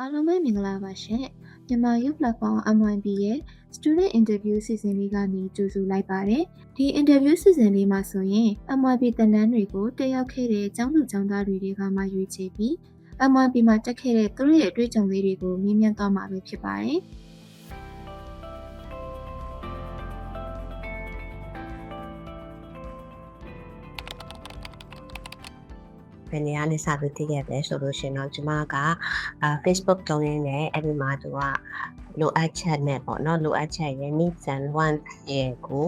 အားလုံးပဲမင်္ဂလာပါရှင်မြန်မာ Youth Platform MYB ရဲ့ Student Interview စီစဉ်လေးကနေကြိုဆိုလိုက်ပါတယ်ဒီ interview စီစဉ်လေးမှာဆိုရင် MYB တန်တန်းတွေကိုတက်ရောက်ခဲ့တဲ့ကျောင်းသူကျောင်းသားတွေတွေကမှရွေးချယ်ပြီး MYB မှာတက်ခဲ့တဲ့သူတို့ရဲ့အတွေ့အကြုံလေးတွေကိုမြင်မြန်သွားမှာပဲဖြစ်ပါတယ် ယ်နေရာနဲ့စပြီးသိခဲ့ပဲဆိုလို့ရှင်တော့ကျမကအာ Facebook တုံးရင်းနဲ့အဲ့ဒီမှာသူကလိုအပ်ချက်နဲ့ပေါ့နော်လိုအပ်ချက်ရဲ့ needs and wants ရဲ့ကို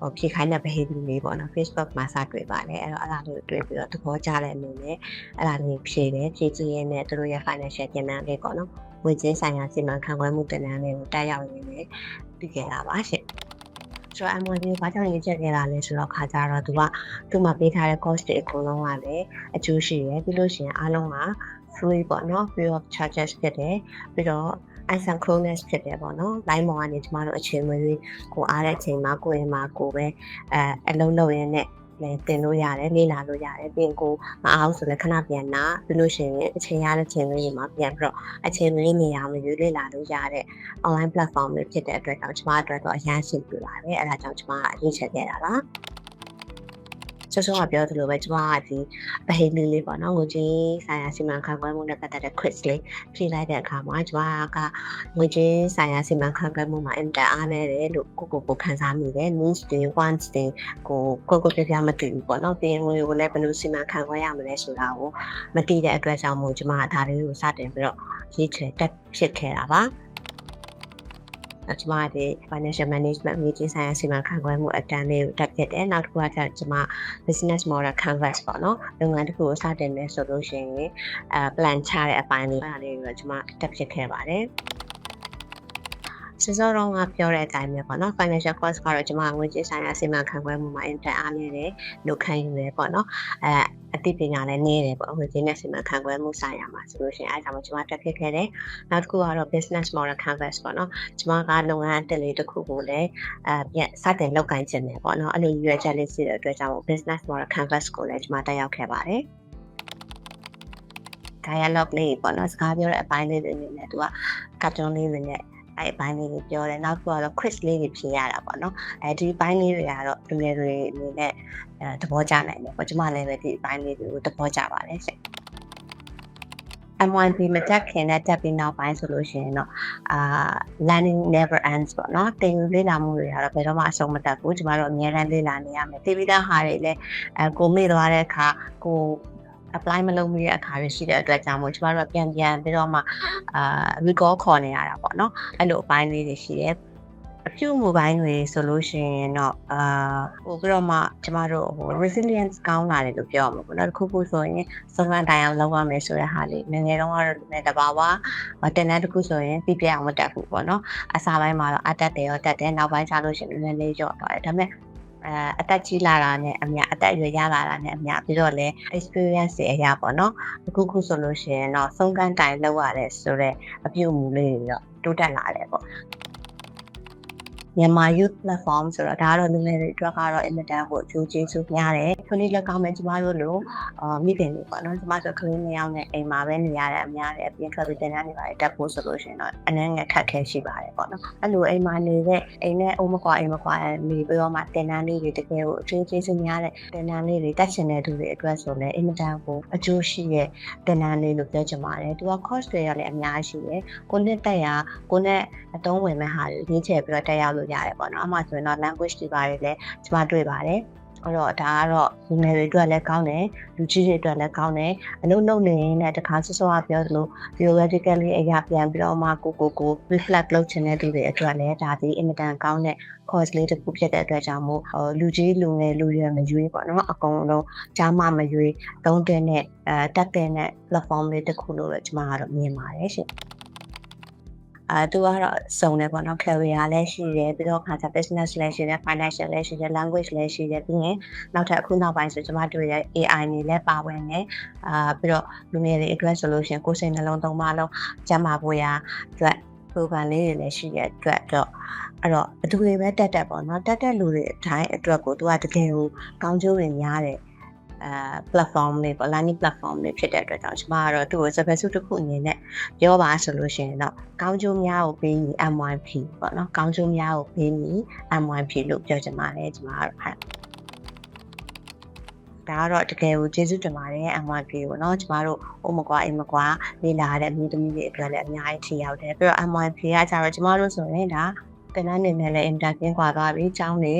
ဟိုဖြည့်ခိုင်းတဲ့ behavior လေးပေါ့နော် Facebook မှာစတွေ့ပါတယ်အဲ့တော့အဲ့ဒါလေးကိုတွေ့ပြီးတော့သဘောကျတဲ့အနေနဲ့အဲ့ဒါလေးဖြည့်တယ်ဖြည့်ကြည့်ရင်းနဲ့သူတို့ရဲ့ financial ပြန်နန်းလေးပေါ့နော်ဝေချင်းဆိုင်ရာစီမံခန့်ခွဲမှုတင်နန်းလေးကိုတက်ရောက်ရင်းနဲ့ပြီးခဲ့တာပါရှင် ဆိုတော့ MOD ဘာကြောင့်ရေးချက်ခဲ့တာလဲဆိုတော့ခါကြတော့သူကသူ့မှာပေးထားတဲ့ cost တွေအကုန်လုံးကလည်းအကျိုးရှိရယ်ပြီးလို့ရှိရင်အားလုံးက free ပေါ့နော် free of charges ဖြစ်တယ်ပြီးတော့ asynchronous ဖြစ်တယ်ပေါ့နော် line ပေါ်ကနေကျမတို့အချိန်မရွေးကိုအားတဲ့အချိန်မှာကိုယ်ရင်မှာကိုပဲအဲအလုံးလုံးရင်းနဲ့ လည်းတင်လို့ရတယ်လေ့လာလို့ရတယ်ပြီးရင်ကိုမအောင်ဆိုလည်းခဏပြန်နာပြီးလို့ရှိရင်အချိန်ရတဲ့ချိန်လေးမှာပြန်ပြီးတော့အချိန်လေးနေရာမရွေးလေ့လာလို့ရတဲ့ online platform တွေဖြစ်တဲ့အတွက်ကြောင့်ကျမအတွက်တော့အရန်ရှင်းပြပါတယ်အဲ့ဒါကြောင့်ကျမအရေးချက်ခဲ့တာပါ ဆောဆောကပြောသလိုပဲကျမကဒီဗဟိလေးလေးပေါ့နော်ငွေကြေးဆိုင်ရာစီမံခန့်ခွဲမှုနဲ့ပတ်သက်တဲ့ quiz လေးဖြေလိုက်တဲ့အခါမှာကျမကငွေကြေးဆိုင်ရာစီမံခန့်ခွဲမှုမှာအင်တာအားနေတယ်လို့ကိုကိုကိုခံစားမိတယ် needs တွေ wants တွေကိုကိုကိုပြပြမသိဘူးပေါ့နော်ပြင်ငွေကိုလည်းဘယ်လိုစီမံခန့်ခွဲရမလဲဆိုတာကိုမသိတဲ့အတွက်ကြောင့်မို့ကျမကဒါလေးကိုစတင်ပြီးတော့ရေးချယ်တက်ဖြစ်ခဲ့တာပါ ကျမဒီ financial management မြေကြီးဆိုင်ရာစီမံခန့်ခွဲမှုအတန်းလေးကိုတက်ဖြစ်တယ်နောက်တစ်ခုကကျကျမ business model canvas ပေါ့နော်လုပ်ငန်းတစ်ခုကိုစတင်နေဆိုလို့ရှိရင်အဲ plan ချတဲ့အပိုင်းလေးအဲ့ဒါလေးကိုကျမတက်ဖြစ်ခဲ့ပါတယ် စစောတော့ကပြောတဲ့အတိုင်းပဲပေါ့နော် financial cost ကတော့ကျွန်မငွေကြေးဆိုင်ရာစီမံခန့်ခွဲမှုမှာ inter အားနေတယ်လို့ခံယူတယ်ပေါ့နော်အဲအသိပညာလည်းနည်းတယ်ပေါ့ငွေကြေးနဲ့စီမံခန့်ခွဲမှုဆိုင်ရာမှာဆိုလို့ရှိရင်အဲဒါမှကျွန်မတက်ဖြစ်ခဲ့တယ်နောက်တစ်ခုကတော့ business model canvas ပေါ့နော်ကျွန်မကလုပ်ငန်းအတက်လေးတစ်ခုကိုလည်းအဲပြန်စတင်လုပ်ကိုင်ခြင်းတယ်ပေါ့နော်အဲ့လိုရွေးချက်လေးရှိတဲ့အတွက်ကြောင့် business model canvas ကိုလည်းကျွန်မတက်ရောက်ခဲ့ပါတယ် dialogue လေးပေါ့နော်စကားပြောတဲ့အပိုင်းလေးတွေနဲ့သူက cartoon လေးတွေနဲ့ အဲ့ဘိုင်းလေးတွေပြောတယ်နောက်တစ်ခုကတော့ quiz လေးတွေဖြေရတာပေါ့နော်အဲဒီဘိုင်းလေးတွေကတော့လူငယ်တွေအနေနဲ့အဲသဘောကျနိုင်တယ်ပေါ့ကျမလည်းပဲဒီဘိုင်းလေးတွေကိုသဘောကျပါတယ်ရှင် M1P မတက်ခင်နဲ့တက်ပြီးနောက်ပိုင်းဆိုလို့ရှိရင်တော့အာ learning never ends ပေါ့နော်သင်ယူလေ့လာမှုတွေကတော့ဘယ်တော့မှအဆုံးမတက်ဘူးကျမတို့အများအားလေ့လာနေရမယ်သိပြီးသားဟာတွေလည်းအဲကိုမေ့သွားတဲ့အခါကို apply မလုပ်မိတဲ့အခါတွေရှိတဲ့အတွက်ကြောင့်မို့ကျမတို့ကပြန်ပြန်ပြီးတော့မှအာ recall ခေါ်နေရတာပေါ့နော်အဲ့လိုအပိုင်းလေးတွေရှိတယ်အပြုမူပိုင်းတွေဆိုလို့ရှိရင်တော့အာပို့ပြီးတော့မှကျမတို့ဟို resilience ကောင်းလာတယ်လို့ပြောရမှာပေါ့နော်တစ်ခုခုဆိုရင်စုံစမ်းတိုင်အောင်လုပ်ရမယ်ဆိုတဲ့ဟာလေးငယ်ငယ်တုန်းကတော့လည်းတဘာဝတင်တဲ့တစ်ခုဆိုရင်ပြပြအောင်မတက်ဘူးပေါ့နော်အစားပိုင်းမှာတော့အတက်တယ်ရောတက်တယ်နောက်ပိုင်းကျလို့ရှိရင်လည်းလေးကြော့သွားတယ်ဒါပေမဲ့ အဲအသက်ကြီးလာတာနဲ့အမြအသက်အရွယ်ရလာတာနဲ့အမြပြီးတော့လည်း experience တွေအရာပေါ့နော်အခုခုဆိုလို့ရှိရင်တော့ဆုံးကန်းတိုင်လောက်ရတယ်ဆိုတော့အပြုတ်မူလေးတွေတော့တိုးတက်လာတယ်ပေါ့ မြန်မာ youth platform ဆိုတော့ဒါကတော့လူငယ်တွေအတွက်ကတော့အင်မတန်ကိုအကျိုးကျေးဇူးများတယ်ခုနေ့လက်ကောင်းမဲ့ကျမတို့လိုအာမိခင်တွေပေါ့နော်ကျမတို့ကလေးနှစ်ယောက်နဲ့အိမ်မှာပဲနေရတဲ့အများတယ်အပြင်ထွက်ပြီးတင်တန်းနေပါတယ်တက်ဖို့ဆိုလို့ရှိရင်တော့အနည်းငယ်ခက်ခဲရှိပါတယ်ပေါ့နော်အဲ့လိုအိမ်မှာနေတဲ့အိမ်နဲ့အုံးမကွာအိမ်မကွာနေပြီးတော့မှတင်တန်းလေးတွေတကယ်ကိုအကျိုးကျေးဇူးများတဲ့တင်တန်းလေးတွေတက်ချင်တဲ့သူတွေအတွက်ဆိုလည်းအင်မတန်ကိုအကျိုးရှိတဲ့တင်တန်းလေးလို့ပြောချင်ပါတယ်သူက course တွေရလည်းအများကြီးရှိတယ်ကိုနှစ်တက်ရကိုနဲ့အတုံးဝင်မဲ့ဟာတွေညှိချက်ပြီးတော့တက်ရောက်လို့ရတယ်ပေါ့နော်အမှဆိုရင်တော့ language တွေပါတယ်လည်းကျမတွေ့ပါတယ်အဲ့တော့ဒါကတော့လူငယ်တွေအတွက်လည်းကောင်းတယ်လူကြီးတွေအတွက်လည်းကောင်းတယ်အလုံးလုံးနေရင်လည်းတခါဆွဆွကပြောသလို theoretically အရာပြန်ပြီးတော့မှကိုကိုကို reflect လုပ်ချင်တဲ့သူတွေအတွက်လည်းဒါဒီအင်မတန်ကောင်းတဲ့ course လေးတစ်ခုဖြစ်တဲ့အတွက်ကြောင့်မို့လူကြီးလူငယ်လူရွယ်မရွေးပေါ့နော်အကုန်လုံးကြားမမရွေးသုံးတဲ့နဲ့အဲတက်တဲ့နဲ့ platform လေးတစ်ခုလို့လည်းကျွန်မကတော့မြင်ပါတယ်ရှင် အဲသူကတော့စုံတယ်ပေါ့နော် career လည်းရှိတယ်ပြီးတော့ခါကျ business လည်းရှိတယ် financial လည်းရှိတယ် language လည်းရှိတယ်ပြီးရင်နောက်ထပ်အခုနောက်ပိုင်းဆိုကျွန်မတို့ရဲ့ AI နေလည်းပါဝင်နေအာပြီးတော့လူငယ်တွေ address ဆိုလို့ရှိရင်ကိုယ်စိတ်နှလုံးသုံးပါလုံးကျန်းမာဖို့ရာအတွက် program လေးတွေလည်းရှိတဲ့အတွက်တော့အဲ့တော့ဘယ်သူတွေပဲတက်တက်ပေါ့နော်တက်တက်လူတွေအတိုင်းအတွက်ကိုသူကတကယ်ကိုကောင်းကျိုးတွေများတယ် အဲ platform တွေပေါ့ learning platform တွေဖြစ်တဲ့အတွက်ကြောင့်ကျွန်မကတော့သူ့ကိုစပယ်စုတစ်ခုအနေနဲ့ပြောပါဆိုလို့ရှိရင်တော့ကောင်းကျိုးများကိုပေးရင် MYP ပေါ့နော်ကောင်းကျိုးများကိုပေးရင် MYP လို့ပြောချင်ပါတယ်ကျွန်မကတော့အဲ့ဒါကတော့တကယ်ကိုကျေးဇူးတင်ပါတယ် MYP ပေါ့နော်ကျမတို့ဟိုမကွာအိမ်မကွာနေလာတဲ့အမျိုးသမီးတွေအတွက်လည်းအများကြီးထိရောက်တယ်ပြီးတော့ MYP ကကျတော့ကျမတို့ဆိုရင်ဒါပင်န်းနေနဲ့လည်း interview ခွာသွားပြီးចောင်းနေ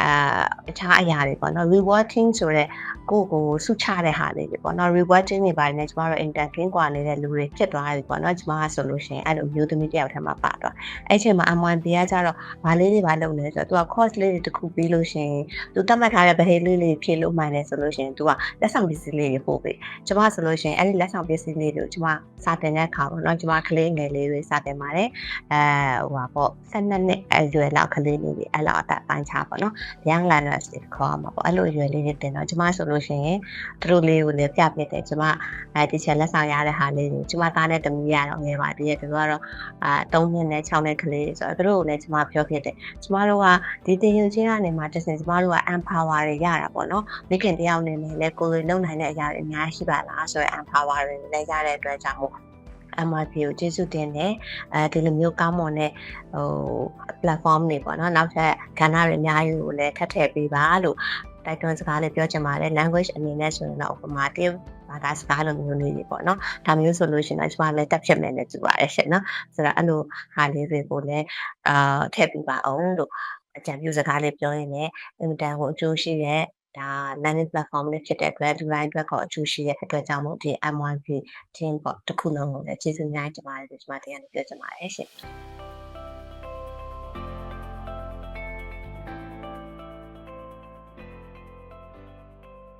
အာအခြားအရာတွေပေါ့နော် rewarding ဆိုတဲ့ ကိုယ့်ကိုယ်ဆုချတဲ့ဟာလေးတွေပေါ့နော် rewarding တွေပါတယ်နဲ့ကျမတို့ interview กว่าနေတဲ့လူတွေဖြစ်သွားပြီပေါ့နော်ကျမကဆိုလို့ရှိရင်အဲ့လိုမျိုးသမီးတစ်ယောက်ထဲမှာပါတော့အဲ့ချိန်မှာ MYP ကကြတော့ဘာလေးတွေဘာလုပ်လဲဆိုတော့ तू က course လေးတွေတစ်ခုပြီးလို့ရှိရင် तू တတ်မှတ်ထားတဲ့ဗဟေလေးလေးဖြည့်လို့မှန်တယ်ဆိုလို့ရှိရင် तू ကလက်ဆောင်ပစ္စည်းလေးတွေပို့ပေးကျမဆိုလို့ရှိရင်အဲ့ဒီလက်ဆောင်ပစ္စည်းလေးတွေကိုကျမစာတင်တဲ့အခါပေါ့နော်ကျမကလေးငယ်လေးတွေစာတင်ပါတယ်အဲဟိုပါပေါ့12နှစ်အရွယ်လောက်ကလေးလေးတွေအဲ့လောက်အသက်ပိုင်းခြားပေါ့နော် young learners တွေခေါ်မှာပေါ့အဲ့လိုအရွယ်လေးတွေတင်တော့ကျမဆို လို့ရှိရင်သူတို့လေးကိုလည်းပြပြတယ်ကျမအဲဒီချက်လက်ဆောင်ရတဲ့ဟာလေးတွေကျမသားနဲ့တမီးရတော့ငယ်ပါသေးတယ်သူတို့ကတော့အာ3နှစ်နဲ့6နှစ်ကလေးတွေဆိုတော့သူတို့ကိုလည်းကျမပြောဖြစ်တယ်ကျမတို့ကဒီတင်ယူချင်းကနေမှတစ်စင်ကျမတို့က empower တွေရတာပေါ့နော်မိခင်တယောက်နေနဲ့လည်းကိုယ်လုံနိုင်တဲ့အရာတွေအများကြီးရှိပါလားဆိုတော့ empower တွေလည်းရတဲ့အတွက်ကြောင့်မို့ MRP ကိုကျေးဇူးတင်တယ်အဲဒီလိုမျိုးကောင်းမွန်တဲ့ဟို platform တွေပေါ့နော်နောက်ထပ်ကဏ္ဍတွေအများကြီးကိုလည်းထပ်ထည့်ပေးပါလို့ တိုက်တွန်းစကားလေးပြောချင်ပါတယ် language အနေနဲ့ဆိုရင်တော့ဥပမာတရုတ်ဘာသာစကားလိုမျိုးလေးတွေပေါ့နော်ဒါမျိုးဆိုလို့ရှိရင်တော့ကျွန်မလည်းတက်ဖြစ်မယ်နဲ့ကြည့်ပါတယ်ရှင်နော်ဆိုတော့အဲ့လိုဟာလေးတွေကိုလည်းအာထည့်ပေးပါအောင်လို့အကြံပြုစကားလေးပြောရင်းနဲ့အင်မတန်ကိုအကျိုးရှိတဲ့ဒါ learning platform လေးဖြစ်တဲ့အတွက်ဒီ line အတွက်ကအကျိုးရှိတဲ့အတွက်ကြောင့်မို့ဒီ M1P team ပေါ့တစ်ခုလုံးကိုလည်းကျေးဇူးများတင်ပါတယ်ဒီမှာတရားနေပြောချင်ပါတယ်ရှင်